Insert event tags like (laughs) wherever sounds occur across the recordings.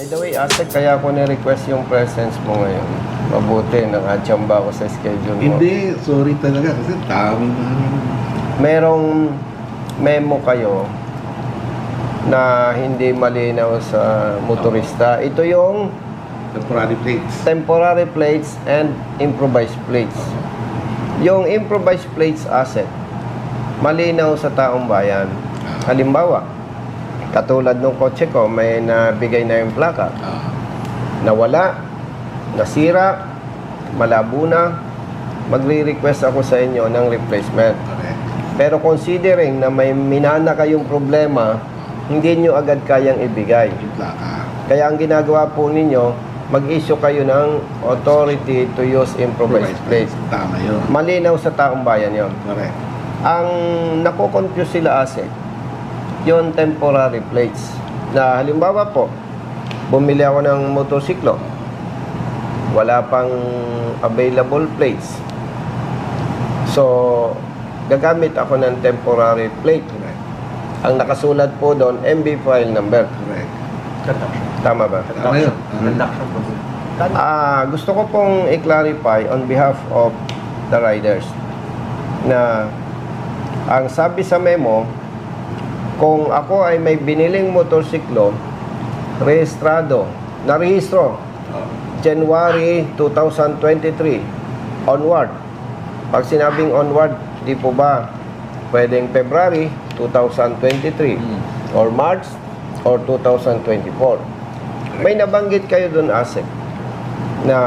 By the way, Asek, kaya ako ni-request yung presence mo ngayon. Mabuti, nakachamba ako sa schedule mo. Hindi, sorry talaga kasi dami na. Merong memo kayo na hindi malinaw sa motorista. Ito yung Temporary plates. temporary plates and improvised plates. Yung improvised plates asset, malinaw sa taong bayan. Halimbawa, katulad ng kotse ko, may nabigay na yung plaka. Ah, nawala, nasira, malabo na, magre-request ako sa inyo ng replacement. Pero considering na may minana kayong problema, hindi nyo agad kayang ibigay. Kaya ang ginagawa po ninyo, mag-issue kayo ng authority to use improvised plates. Tama yun. Malinaw sa taong bayan yon. Correct. Ang nako-confuse sila ase, yung temporary plates. Na halimbawa po, bumili ako ng motorsiklo. Wala pang available plates. So, gagamit ako ng temporary plate. Correct. Ang nakasulat po doon, MB file number. Correct. Tama ba? Tama yun. Ah, gusto ko pong i-clarify on behalf of the riders na ang sabi sa memo, kung ako ay may biniling motorsiklo, rehistrado, narehistro, January 2023 onward. Pag sinabing onward, di po ba pwedeng February 2023 Hmm. or March or 2024. May nabanggit kayo doon, Asek, na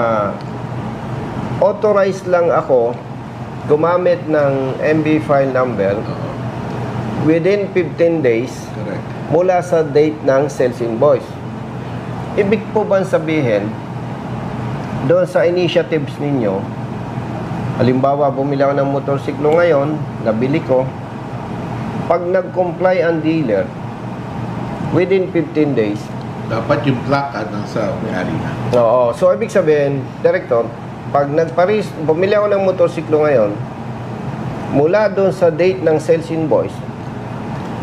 authorized lang ako gumamit ng MB file number. Within 15 days Correct. mula sa date ng sales invoice. Ibig po ba sabihin, doon sa initiatives ninyo, halimbawa bumili ako ng motorsiklo ngayon, nabili ko, pag nag-comply ang dealer, within 15 days, Dapat yung plaka nasa may-ari na. Oo. So, ibig sabihin, Director, pag nagparis, bumili ako ng motorsiklo ngayon, mula doon sa date ng sales invoice,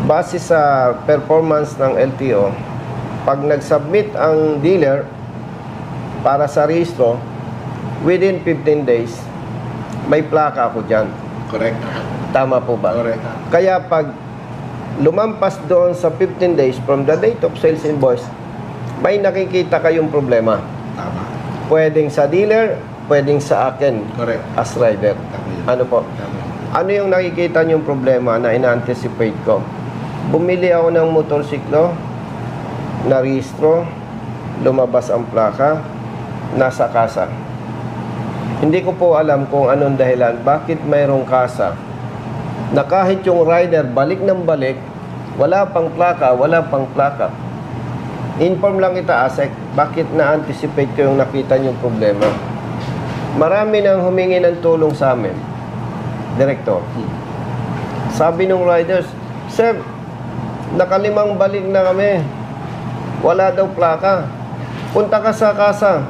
base sa performance ng LTO, pag nag-submit ang dealer para sa registro, within 15 days, may plaka ako dyan. Correct. Tama po ba? Correct. Kaya pag lumampas doon sa 15 days from the date of sales invoice, may nakikita kayong problema. Tama. Pwedeng sa dealer, pwedeng sa akin Correct. as rider. Tama yun. Ano po? Tama. Ano yung nakikita niyong problema na ina-anticipate ko? Bumili ako ng motorsiklo, narehistro, lumabas ang plaka, nasa kasa. Hindi ko po alam kung anong dahilan, bakit mayroong kasa na kahit yung rider balik ng balik, wala pang plaka, wala pang plaka. Inform lang kita, Asek, bakit na-anticipate ko yung nakita niyong problema. Marami nang humingi ng tulong sa amin. Director. Sabi nung riders, Sir, nakalimang balik na kami. Wala daw plaka. Punta ka sa kasa.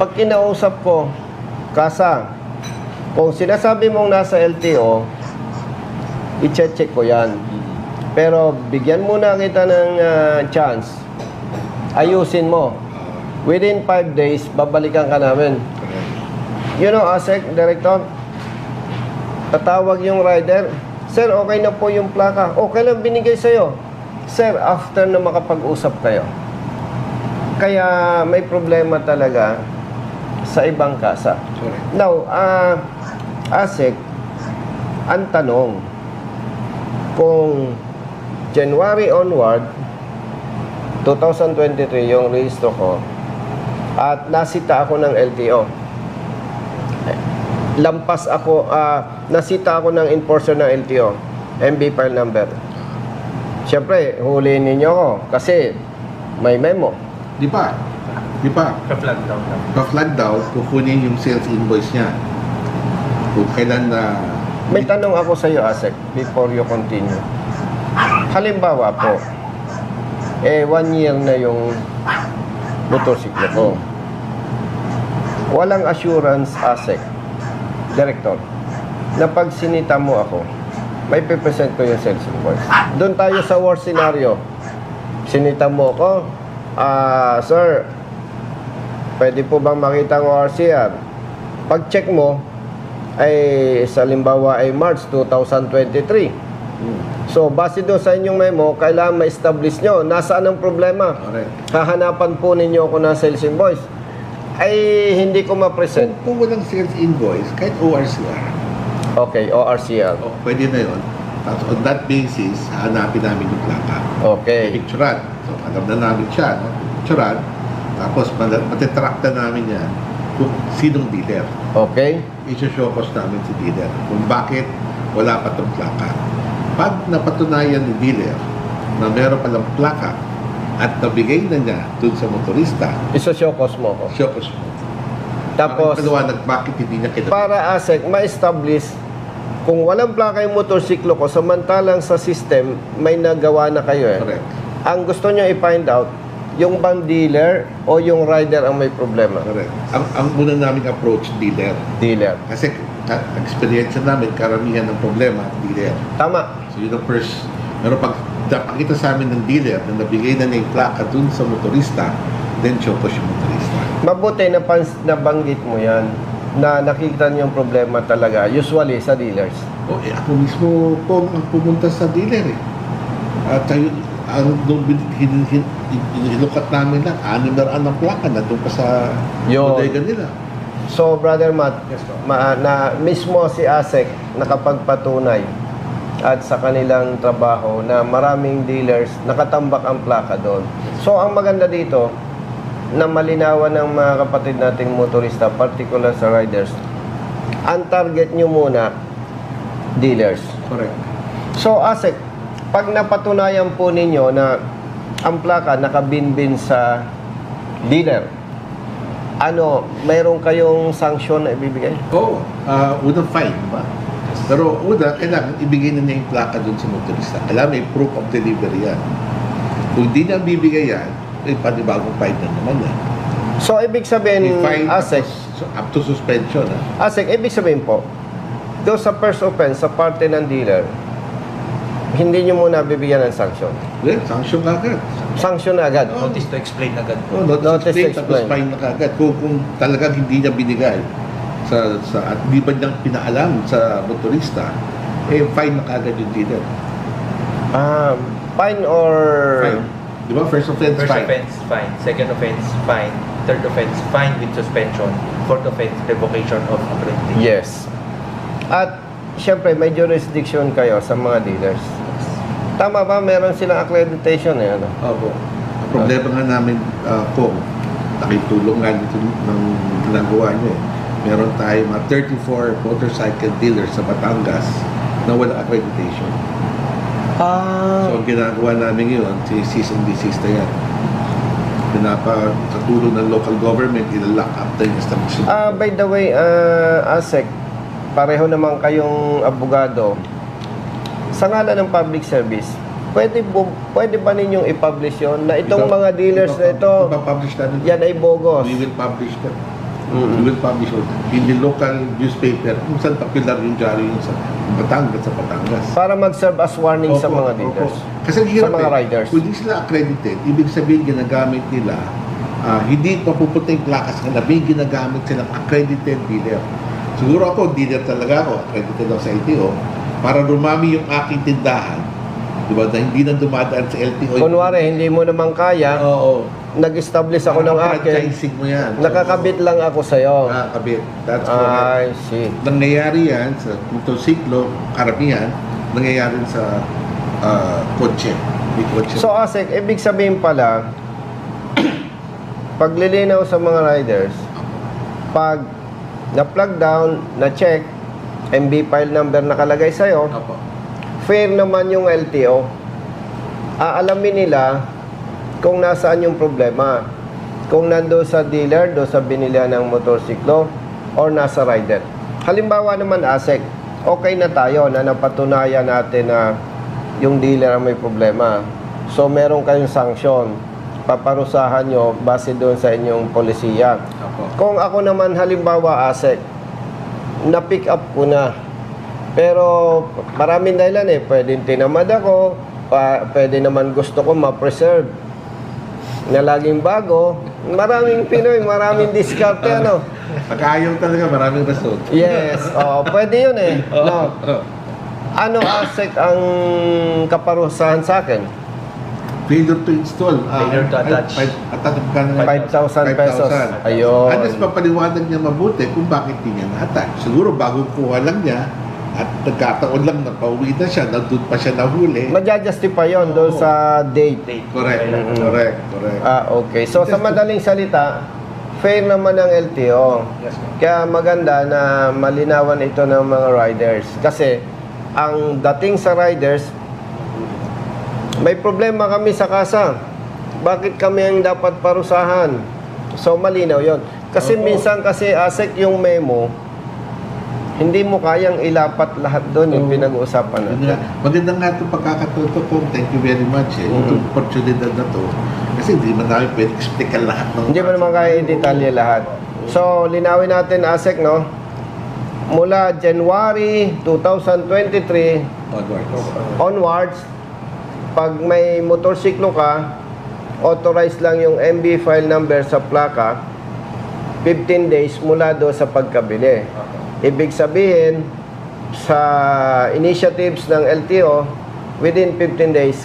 Pag kinausap ko, kasa, kung sinasabi mong nasa LTO, i-check ko yan. Pero bigyan muna kita ng ah, chance. Ayusin mo. Within 5 days, babalikan ka namin. You know, ASEC, Director, tatawag yung rider, Sir, okay na po yung plaka. Okay lang binigay sa'yo. Sir, after na makapag-usap kayo. Kaya may problema talaga sa ibang kasa. Correct. Now, ah, ASEC, ang tanong, kung January onward, 2023 yung rehistro ko, at nasita ako ng LTO. Lampas ako, ah, nasita ako ng enforcer ng LTO, MB file number. Siyempre, huliin ninyo ako kasi may memo. Di ba? Di ba? Ka-flag down lang. Pa-flag daw, kukunin yung sales invoice niya. Kung kailan na... May tanong ako sa iyo, Asek, before you continue. Halimbawa po, eh, one year na yung motorsiklo ko. Walang assurance, Asek, Director, na pag sinita mo ako, may present ko yung sales invoice. Doon tayo sa worst scenario. Sinita mo ako, Ah, sir, pwede po bang makita ang ORCR? Pag-check mo, ay sa limbawa ay March 2023. So, base doon sa inyong memo, kailangan ma-establish nyo. Nasaan ang problema? Correct. Hahanapan po ninyo ako ng sales invoice. Ay, hindi ko ma-present. Kung, kung walang sales invoice, kahit ORCR, Okay, ORCR. oh, pwede na yun. Tapos on that basis, hanapin namin yung plaka. Okay. Picturean. So, alam na namin siya, no? Picturean. Tapos, mat- matitrack na namin yan kung sinong dealer. Okay. I-show cause namin si dealer kung bakit wala pa itong plaka. Pag napatunayan ni dealer na meron palang plaka at nabigay na niya dun sa motorista, Isa-show cause mo ko. show cause mo. Tapos, paliwanag bakit hindi niya kinabigay? para ASEC ma-establish kung walang plaka yung motorsiklo ko, samantalang sa system, may nagawa na kayo eh. Correct. Ang gusto nyo i-find out, yung bang dealer o yung rider ang may problema? Correct. Ang, ang muna naming approach, dealer. Dealer. Kasi ka- experience namin, karamihan ng problema, dealer. Tama. So yun ang first. Pero pag napakita sa amin ng dealer na nabigay na niya yung plaka dun sa motorista, then yung motorista. Mabuti na pans- nabanggit mo yan na nakikita niyo yung problema talaga, usually sa dealers. O eh, ako mismo po ang pumunta sa dealer eh. At tayo, ang hinukat namin lang, anim na raan ng plaka na doon pa sa bodega nila. So, Brother Matt, Yes, ma- na mismo si ASEC nakapagpatunay at sa kanilang trabaho na maraming dealers nakatambak ang plaka doon. So, ang maganda dito, na malinawan ng mga kapatid nating motorista, particular sa riders, ang target nyo muna, dealers. Correct. So, ASEC, pag napatunayan po ninyo na ang plaka nakabinbin sa dealer, ano, mayroon kayong sanction na ibibigay? Oo, uh, unang fine, di ba? Pero una, kailangan ibigay na niya yung plaka dun sa motorista. Alam, may proof of delivery yan. Kung di niya bibigay yan, eh, panibagong fine na naman yan. So, ibig sabihin, May fine ASEC, tapos up to suspension. Ha? ASEC, ibig sabihin po, do sa first offense, sa parte ng dealer, hindi nyo muna bibigyan ng sanction. Well, sanction ka agad. Sanction na agad. Oo. Notice to explain agad. Oh, notice, Notice explain, to tapos explain. fine na kaagad. Kung, kung talagang hindi niya binigay sa, sa at di ba niyang pinaalam sa motorista, eh fine na kaagad yung dealer. Ah, fine or... Fine. Di ba? First offense, First fine. offense, fine. Second offense, fine. Third offense, fine with suspension. Fourth offense, revocation of apprentice. Yes. At, syempre, may jurisdiction kayo sa mga dealers. Tama ba? Meron silang accreditation eh, ano? Opo. Ang problema nga namin uh, kung nakitulong nga nito ng ginagawa niyo eh. Meron tayo mga 34 motorcycle dealers sa Batangas na wala accreditation. Ah. So, ang ginagawa namin yun, si cease and desist na yan. Pinapa, sa tulong ng local government, ilalock up na yung establishment. Ah, by the way, uh, ASEC, pareho naman kayong abogado. Sa ngalan ng public service, pwede, bu- pwede ba ninyong i-publish yon na itong Ito- mga dealers na ito, Ipapublish namin. yan ay bogus? We will publish them. Mm. We will publish in the local newspaper kung saan popular yung diary yung sa Batangas, sa Batangas. Para mag-serve as warning sa Opo, mga opo. dealers. Kasi hirap Sa mga eh. riders. Kung hindi sila accredited, ibig sabihin ginagamit nila, ah, hindi papupunta yung plakas na may ginagamit silang accredited dealer. Siguro ako, dealer talaga ako, accredited ako sa LTO, para dumami yung aking tindahan. Di ba? Na hindi na dumadaan sa LTO. Kunwari, hindi mo naman kaya, Oo. Nag-establish ako ng akin, Franchising mo yan. nakakabit lang ako sa'yo. Nakakabit. That's correct. I see. nangyayari yan sa motorsiklo, karamihan, nangyayari sa ah, kotse. May kotse. So, ASEC, ibig sabihin pala, (clears throat) paglilinaw sa mga riders, pag na-plug down, na-check, MB file number nakalagay sa'yo, Apo. fair naman yung LTO. Aalamin nila kung nasaan yung problema. Kung nando sa dealer, do sa binilihan ng motorsiklo, or nasa rider. Halimbawa naman, ASEC, okay na tayo na napatunayan natin na yung dealer ang may problema. So, meron kayong sanction. Paparusahan nyo base doon sa inyong polisiya. Kung ako naman halimbawa ASEC, na-pick up ko na. Pero maraming dahilan eh. Pwedeng tinamad ako, pa, pwede naman gusto ko ma-preserve. Na laging bago. Maraming Pinoy, maraming diskarte ano. Pag ayaw talaga, maraming rason. Yes, oh, pwede yun eh. (laughs) No. Oh. Ano asset ang kaparusahan sa akin? Failure to install. Ah, Failure to ay- attach. kanya. 5,000 pesos. Ayun. Unless papaliwanag niya mabuti kung bakit hindi niya na-attach. Siguro bagong kuha lang niya at nagkataon lang na pauwi na siya, nandun pa siya nahuli. Madja-justify yun doon Oo. sa date. Date. Correct, correct, correct. Ah, okay. So, sa madaling salita, fair naman ang LTO. Yes, ma'am. Kaya maganda na malinawan ito ng mga riders. Kasi, ang dating sa riders, may problema kami sa kasa. Bakit kami ang dapat parusahan? So, malinaw yon. Kasi Oo. minsan kasi asek yung memo, hindi mo kayang ilapat lahat doon yung pinag-uusapan natin. nga. Maganda nga itong pagkakatuto ko. Thank you very much. Eh. Mhm. Itong oportunidad na to. Kasi hindi man namin pwede explican lahat ng... Hindi mo naman kaya i-detalye lahat. So, linawin natin, ASEC, no? Mula January 2023 Onwards. onwards, pag may motorsiklo ka, authorized lang yung MB file number sa plaka, 15 days mula do sa pagkabili. Ibig sabihin, sa initiatives ng LTO, within 15 days,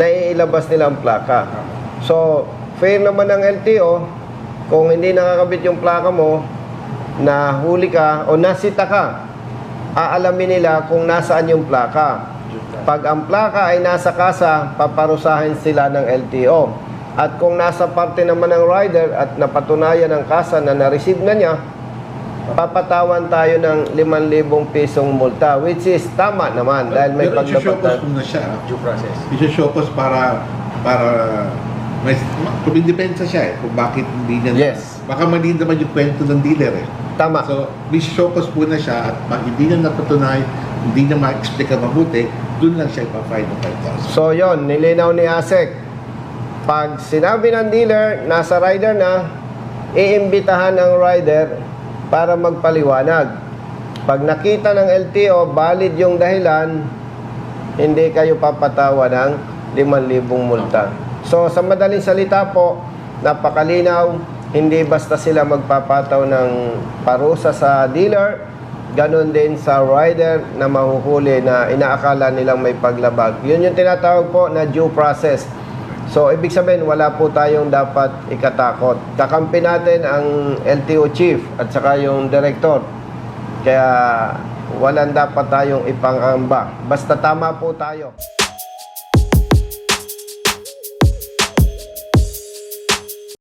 naiilabas nila ang plaka. So, fair naman ng LTO, kung hindi nakakabit yung plaka mo, na huli ka o nasita ka, aalamin nila kung nasaan yung plaka. Pag ang plaka ay nasa kasa, paparusahin sila ng LTO. At kung nasa parte naman ng rider at napatunayan ng kasa na na-receive na niya, papatawan tayo ng 5,000 pisong multa, which is tama naman dahil may Pero isi-showcase pagdapat. muna siya. Due process. Isi-showcase para para may kumidepensa siya eh kung bakit hindi niya Yes. baka mali naman yung kwento ng dealer eh Tama. so isi-showcase muna siya at pag hindi niya napatunay hindi niya ma-explain mabuti doon lang siya ipa-fine ng 5,000 So yon nilinaw ni ASEC. Pag sinabi ng dealer, nasa rider na, iimbitahan ng rider para magpaliwanag. Pag nakita ng LTO, valid yung dahilan, hindi kayo papatawa ng 5,000 multa. So sa madaling salita po, napakalinaw, hindi basta sila magpapataw ng parusa sa dealer, Ganon din sa rider na mahuhuli na inaakala nilang may paglabag. Yun yung tinatawag po na due process. So, ibig sabihin, wala po tayong dapat ikatakot. Kakampi natin ang LTO chief at saka yung director. Kaya, walang dapat tayong ipangamba. Basta tama po tayo.